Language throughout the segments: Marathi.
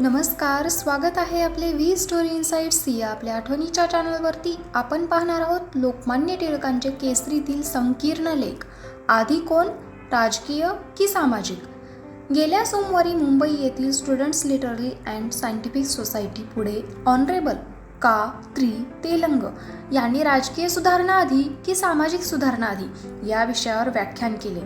नमस्कार स्वागत आहे आपले व्ही स्टोरी इन्साइट्स या आपल्या आठवणीच्या चॅनलवरती. आपण पाहणार आहोत लोकमान्य टिळकांचे केसरीतील संकीर्ण लेख. आधी कोण? राजकीय की सामाजिक? गेल्या सोमवारी मुंबई येथील students literary and scientific society पुढे ऑनरेबल का त्रि तेलंग यांनी राजकीय सुधारणा आधी की सामाजिक सुधारणा आधी या विषयावर व्याख्यान केले.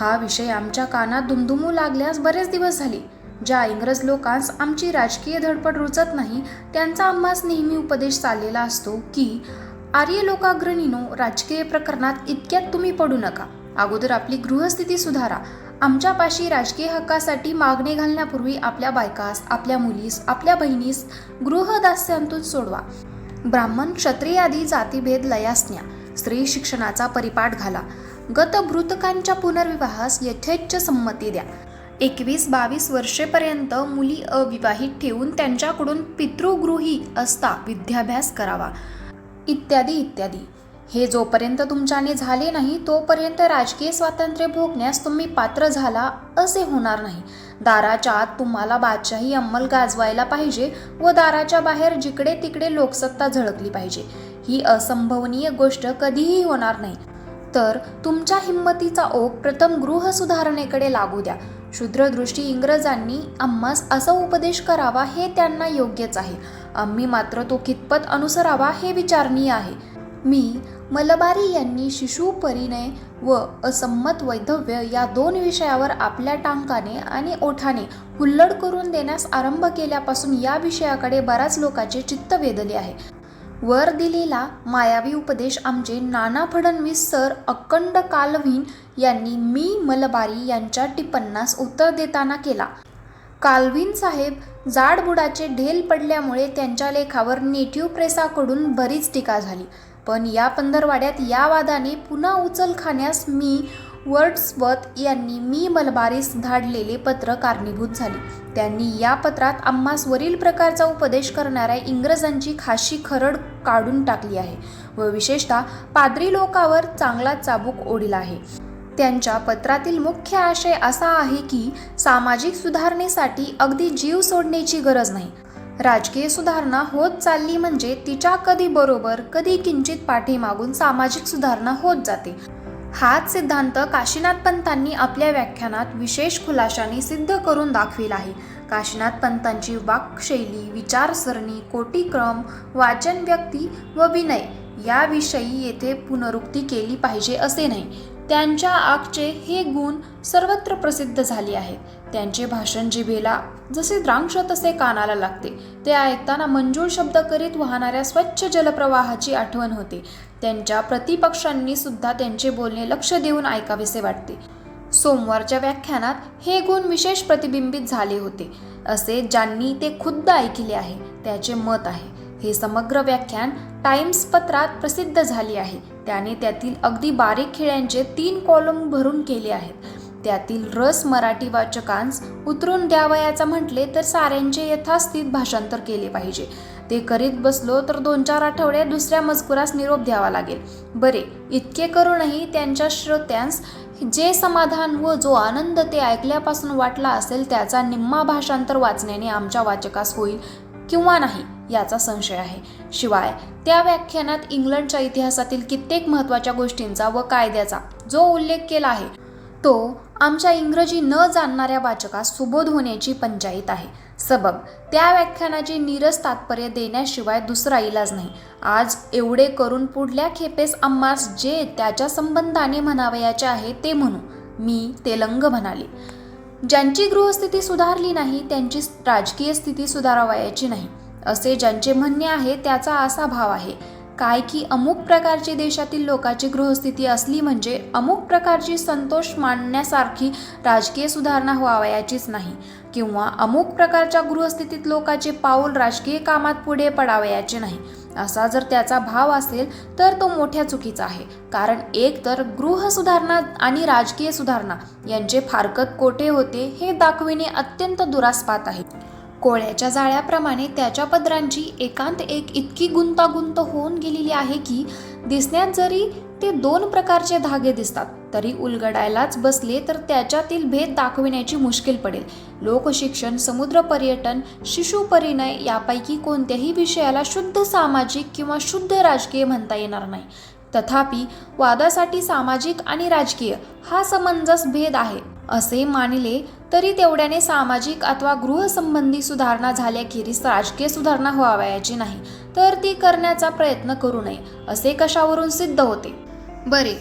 हा विषय आमच्या कानात दुमदुमू लागल्यास बरेच दिवस झाले. ज्या इंग्रज लोकांस आमची राजकीय धडपड रुचत नाही त्यांचा आम्हास नेहमी उपदेश चाललेला असतो की आर्य लोकाग्रणीनो राजकीय प्रकरणात इतक्यात तुम्ही पडू नका. अगोदर आपली गृहस्थिती सुधारा. आमच्यापाशी राजकीय हक्कासाठी मागणे घालण्यापूर्वी आपल्या बायकास आपल्या मुलीस आपल्या बहिणीस गृहदास्यांतून सोडवा. ब्राह्मण क्षत्रिय आदी जातीभेद लयास न्या स्त्री शिक्षणाचा परिपाठ घाला. गतभृतकांच्या पुनर्विवाहास यथेच्छ संमती द्या. एकवीस बावीस वर्षेपर्यंत मुली अविवाहित ठेवून त्यांच्याकडून पितृगृही असता विद्याभ्यास करावा. इत्यादी इत्यादी. हे जोपर्यंत तुमच्याने झाले नाही तोपर्यंत राजकीय स्वातंत्र्य भोगण्यास तुम्ही पात्र झाला असे होणार नाही. दाराच्या आत तुम्हाला बादशाही अंमल गाजवायला पाहिजे व दाराच्या बाहेर जिकडे तिकडे लोकसत्ता झळकली पाहिजे. ही असंभवनीय गोष्ट कधीही होणार नाही. तर तुमच्या हिंमतीचा ओघ प्रथम गृह सुधारणेकडे लागू द्या. क्षुद्रदृष्टी इंग्रजांनी आम्हास असा उपदेश करावा हे त्यांना योग्यच आहे. आम्ही मात्र तो कितपत अनुसरावा हे विचारणीय आहे. मी मलबारी यांनी शिशु परिणय व असंमत वैधव्य या दोन विषयावर आपल्या टांकाने आणि ओठाने हुल्लड करून देण्यास आरंभ केल्यापासून या विषयाकडे बऱ्याच लोकांचे चित्त वेधले आहे. वर दिलेला मायावी उपदेश आमचे नाना फडणवीस सर अखंड कालवीन यांनी मी मलबारी यांच्या टिपन्नास उत्तर देताना केला. कालवीन साहेब जाडबुडाचे ढेल पडल्यामुळे त्यांच्या लेखावर नेटिव्ह प्रेसाकडून बरीच टीका झाली. पण या पंधरवाड्यात या वादाने पुन्हा उचल खाण्यास मी वर्ड्सवत यांनी मी मलबारीस धाडलेले पत्र कारणीभूत झाले. त्यांनी या पत्रात आम्हास वरील प्रकारचा उपदेश करणाऱ्या इंग्रजांची खाशी खरड काढून टाकली आहे व विशेषतः पादरी लोकावर चांगला चाबूक ओढला आहे. त्यांच्या पत्रातील मुख्य आशय असा आहे की सामाजिक सुधारणेसाठी अगदी जीव सोडण्याची गरज नाही. राजकीय सुधारणा होत चालली म्हणजे तिच्या कधी बरोबर कधी किंचित पाठीमागून सामाजिक सुधारणा होत जाते. हाच सिद्धांत काशीनाथ पंतांनी आपल्या व्याख्यानात विशेष खुलाशाने सिद्ध करून दाखविला आहे. काशीनाथ पंतांची वाक्शैली विचारसरणी कोटीक्रम वाचन व्यक्ती व विनय याविषयी येथे पुनरुक्ती केली पाहिजे असे नाही. त्यांच्या आगचे हे गुण सर्वत्र प्रसिद्ध झाले आहेत. त्यांचे भाषण जिभेला जसे द्रांक्ष तसे कानाला लागते. ते ऐकताना मंजूळ शब्द करीत वाहणाऱ्या स्वच्छ जलप्रवाहाची आठवण होते. त्यांच्या प्रतिपक्षांनी सुद्धा त्यांचे बोलणे लक्ष देऊन ऐकावेसे वाटते. सोमवारच्या व्याख्यानात हे गुण विशेष प्रतिबिंबित झाले होते. असे ज्यांनी ते खुद्द ऐकले आहे त्याचे मत आहे. हे समग्र व्याख्यान टाइम्स पत्रात प्रसिद्ध झाले आहे. त्याने त्यातील अगदी बारीक खेळ्यांचे तीन कॉलम भरून केले आहेत. त्यातील रस मराठी वाचकांस उतरून द्यावयाचा म्हटले तर साऱ्यांचे यथास्थित भाषांतर केले पाहिजे. ते करीत बसलो तर दोन चार आठवड्यात दुसऱ्या मजकुरास निरोप द्यावा लागेल. बरे इतके करूनही त्यांच्या श्रोत्यांस जे समाधान व जो आनंद ते ऐकल्यापासून वाटला असेल त्याचा निम्मा भाषांतर वाचण्याने आमच्या वाचकास होईल. किंवा नाही याचा संशय आहे. शिवाय त्या व्याख्यानात इंग्लंडच्या इतिहासातील कित्येक महत्त्वाच्या गोष्टींचा व कायद्याचा जो उल्लेख केला आहे तो आमच्या इंग्रजी न जाणणाऱ्या वाचकास सुबोध होण्याची पंचायत आहे. सबब त्या व्याख्यानाची नीरस तात्पर्य देण्याशिवाय दुसरा इलाज नाही. आज एवढे करून पुढल्या खेपेस आम्हास जे त्याच्या संबंधाने म्हणावयाचे आहे ते म्हणू. मी तेलंग म्हणाले. ज्यांची गृहस्थिती सुधारली नाही त्यांची राजकीय स्थिती सुधारावयाची नाही. असे ज्यांचे म्हणणे आहे त्याचा असा भाव आहे. काय की अमुक प्रकारची देशातील लोकांची गृहस्थिती असली म्हणजे अमुक प्रकारची संतोष मानण्यासारखी राजकीय सुधारणा व्हावयाचीच नाही. किंवा अमुक प्रकारच्या गृहस्थितीत लोकांचे पाऊल राजकीय कामात पुढे पडावयाचे नाही. असा जर त्याचा भाव असेल तर तो मोठ्या चुकीचा आहे. कारण एक तर गृहसुधारणा आणि राजकीय सुधारणा यांचे फारकत कोठे होते हे दाखविणे अत्यंत दुरास्पात आहे. कोळ्याच्या जाळ्याप्रमाणे त्याच्या पदरांची एकांत एक इतकी गुंतागुंत होऊन गेलेली आहे की दिसण्यात जरी ते दोन प्रकारचे धागे दिसतात तरी उलगडायलाच बसले तर त्याच्यातील भेद दाखविण्याची मुश्किल पडेल. लोकशिक्षण समुद्र पर्यटन शिशु परिणय यापैकी कोणत्याही विषयाला शुद्ध सामाजिक किंवा शुद्ध राजकीय म्हणता येणार नाही. तथापि वादासाठी सामाजिक आणि राजकीय हा समंजस भेद आहे. असे मानले तरी तेवढ्याने सामाजिक अथवा गृहसंबंधी सुधारणा झाल्याखेरीज राजकीय सुधारणा व्हावयाची नाही तर ती करण्याचा प्रयत्न करू नये असे कशावरून सिद्ध होते? बरे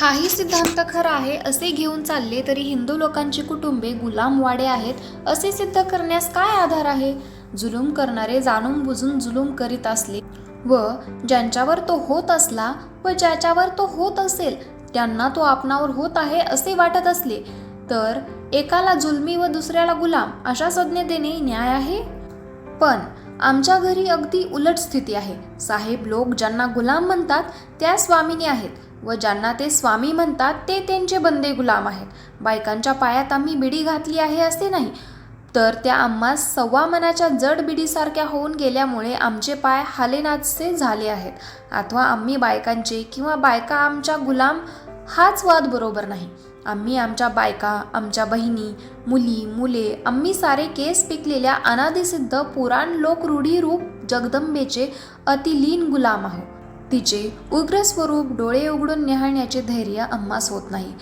हाही सिद्धांत खरा आहे असे घेऊन चालले तरी हिंदू लोकांची कुटुंबे गुलामवाडे आहेत असे सिद्ध करण्यास काय आधार आहे? जुलूम करणारे जाणून बुजून जुलूम करीत असले व ज्यांच्यावर तो होत असला व ज्याच्यावर तो होत असेल त्यांना तो आपणावर होत आहे असे वाटत असले तर एकाला जुलमी व दुसऱ्याला गुलाम अशा संज्ञा देणे न्याय आहे? पण आमच्या घरी अगदी उलट स्थिती आहे. साहेब लोक ज्यांना गुलाम म्हणतात त्या स्वामिनी आहेत. व ज्यांना ते स्वामी म्हणतात ते त्यांचे बंदे गुलाम आहेत. बायकांच्या पायात आम्ही बिडी घातली आहे असे नाही. तर त्या आम्हास सव्वा मनाच्या जड बिडीसारख्या होऊन गेल्यामुळे आमचे पाय हालेनाचे झाले आहेत. अथवा आम्ही बायकांचे किंवा बायका आमच्या गुलाम हाच वाद बरोबर नाही. आम्ही आमच्या बायका आमच्या बहिणी मुली मुले आम्ही सारे केस पिकलेल्या अनादिसिद्ध पुराण लोक रूढीरूप जगदंबेचे अतिलीन गुलाम आहोत. तिचे उग्र स्वरूप डोळे उघडून निहाळण्याचे धैर्य आम्हास होत नाही.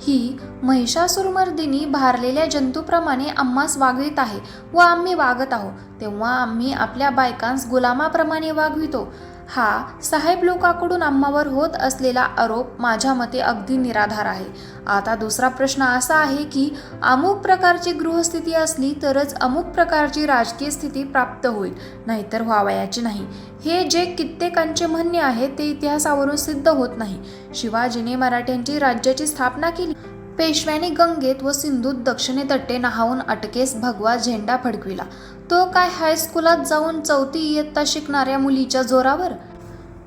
ही महिषासुरमर्दिनी भारलेल्या जंतूप्रमाणे आम्हास वागवित आहे व आम्ही वागत आहोत. तेव्हा आम्ही आपल्या बायकांस गुलामाप्रमाणे वागवितो. हा साहेब लोकांकडून आम्हावर होत असलेला आरोप माझ्या मते अगदी निराधार आहे. आता दुसरा प्रश्न असा आहे की अमुक प्रकारची गृहस्थिती असली तरच अमुक प्रकारची राजकीय स्थिती प्राप्त होईल नाहीतर व्हावयाची नाही. हे जे कित्येकांचे म्हणणे आहे ते इतिहासावरून सिद्ध होत नाही. शिवाजीने मराठ्यांची राज्याची स्थापना केली. पेशव्याने गंगेत व सिंधूत दक्षिणे तट्टे नहावून अटकेस भगवा झेंडा फडकविला. तो काय हायस्कुलात जाऊन चौथी इयत्ता शिकणाऱ्या मुलीच्या जोरावर?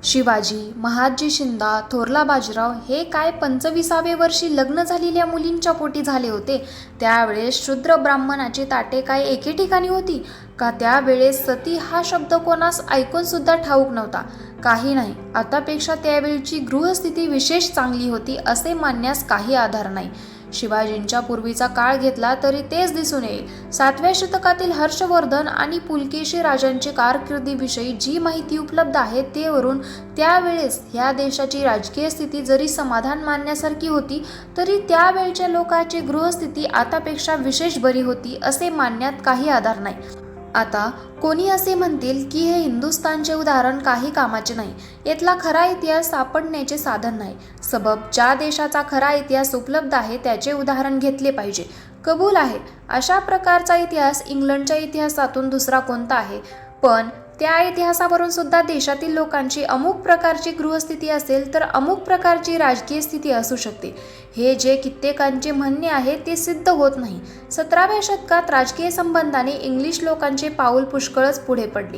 शिवाजी महाजी शिंदा थोरला बाजीराव हे काय पंचविसावे वर्षी लग्न झालेल्या मुलींच्या पोटी झाले होते? त्यावेळेस शूद्र ब्राह्मणाची ताटे काय एके ठिकाणी होती? का त्यावेळेस सती हा शब्द कोणास ऐकून सुद्धा ठाऊक नव्हता? काही नाही. आतापेक्षा त्यावेळची गृहस्थिती विशेष चांगली होती असे मानण्यास काही आधार नाही. शिवाजींच्या पूर्वीचा काळ घेतला तरी तेच दिसून येईल. सातव्या शतकातील हर्षवर्धन आणि पुलकेशी राजांची कारकिर्दीविषयी जी माहिती उपलब्ध आहे ते वरून त्यावेळेस ह्या देशाची राजकीय स्थिती जरी समाधान मानण्यासारखी होती तरी त्यावेळच्या लोकांची गृहस्थिती आतापेक्षा विशेष बरी होती असे मानण्यात काही आधार नाही. आता कोणी असे म्हणतील की हे हिंदुस्थानचे उदाहरण काही कामाचे नाही. यातला खरा इतिहास सापडण्याचे साधन नाही. सबब ज्या देशाचा खरा इतिहास उपलब्ध आहे त्याचे उदाहरण घेतले पाहिजे. कबूल आहे. अशा प्रकारचा इतिहास इंग्लंडच्या इतिहासातून दुसरा कोणता आहे? पण त्या इतिहासावरून सुद्धा देशातील लोकांची अमुक प्रकारची गृहस्थिती असेल तर अमुक प्रकारची राजकीय स्थिती असू शकते. हे जे कित्येकांचे म्हणणे आहे ते सिद्ध होत नाही. सतराव्या शतकात राजकीय संबंधाने इंग्लिश लोकांचे पाऊल पुष्कळच पुढे पडले.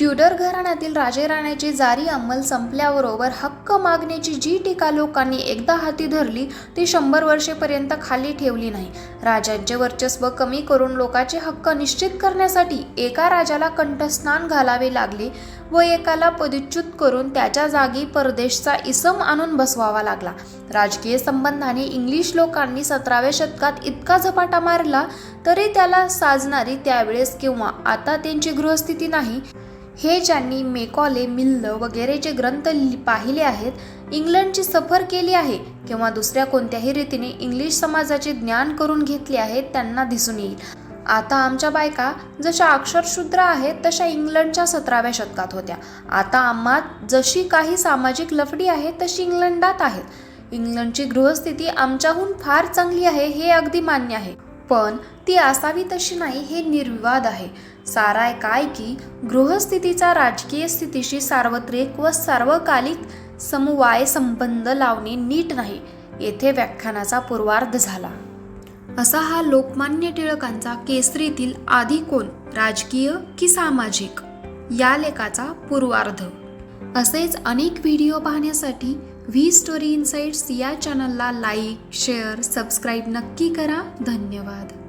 ट्युडर घराण्यातील राजेराण्याची जारी अंमल संपल्याबरोबर हक्क मागण्याची जी टीका लोकांनी एकदा हाती धरली ती शंभर वर्षेपर्यंत खाली ठेवली नाही. राजांचे वर्चस्व कमी करून लोकांचे हक्क निश्चित करण्यासाठी एका राजाला कंठस्नान घालावे लागले व एकाला पदच्युत करून त्याच्या जागी परदेशचा इसम आणून बसवावा लागला. राजकीय संबंधाने इंग्लिश लोकांनी सतराव्या शतकात इतका झपाटा मारला तरी त्याला साजणारी त्यावेळेस किंवा आता त्यांची गृहस्थिती नाही. हे ज्यांनी मेकॉले मिल्ल वगैरे जे ग्रंथ लि- पाहिले आहेत इंग्लंडची सफर केली आहे किंवा दुसऱ्या कोणत्याही रीतीने इंग्लिश समाजाचे ज्ञान करून घेतले आहे त्यांना दिसून येईल. आता आमच्या बायका जशा अक्षरशूद्र आहेत तशा इंग्लंडच्या सतराव्या शतकात होत्या. आता आम्हात जशी काही सामाजिक लफडी आहे तशी इंग्लंडात आहेत. इंग्लंडची गृहस्थिती आमच्याहून फार चांगली आहे हे अगदी मान्य आहे. पण ती असावी तशी नाही हे निर्विवाद आहे. साराय काय की गृहस्थितीचा राजकीय स्थितीशी सार्वत्रिक व सार्वकालिक समवाय संबंध लावणे नीट नाही येथे व्याख्यानाचा पूर्वार्ध झाला. असा हा लोकमान्य टिळकांचा केसरीतील आधी कोण राजकीय की सामाजिक? या लेखाचा पूर्वार्ध. असेच अनेक व्हिडिओ पाहण्यासाठी व्ही स्टोरी इन्साइट्स या चॅनलला लाईक शेअर सबस्क्राईब नक्की करा. धन्यवाद.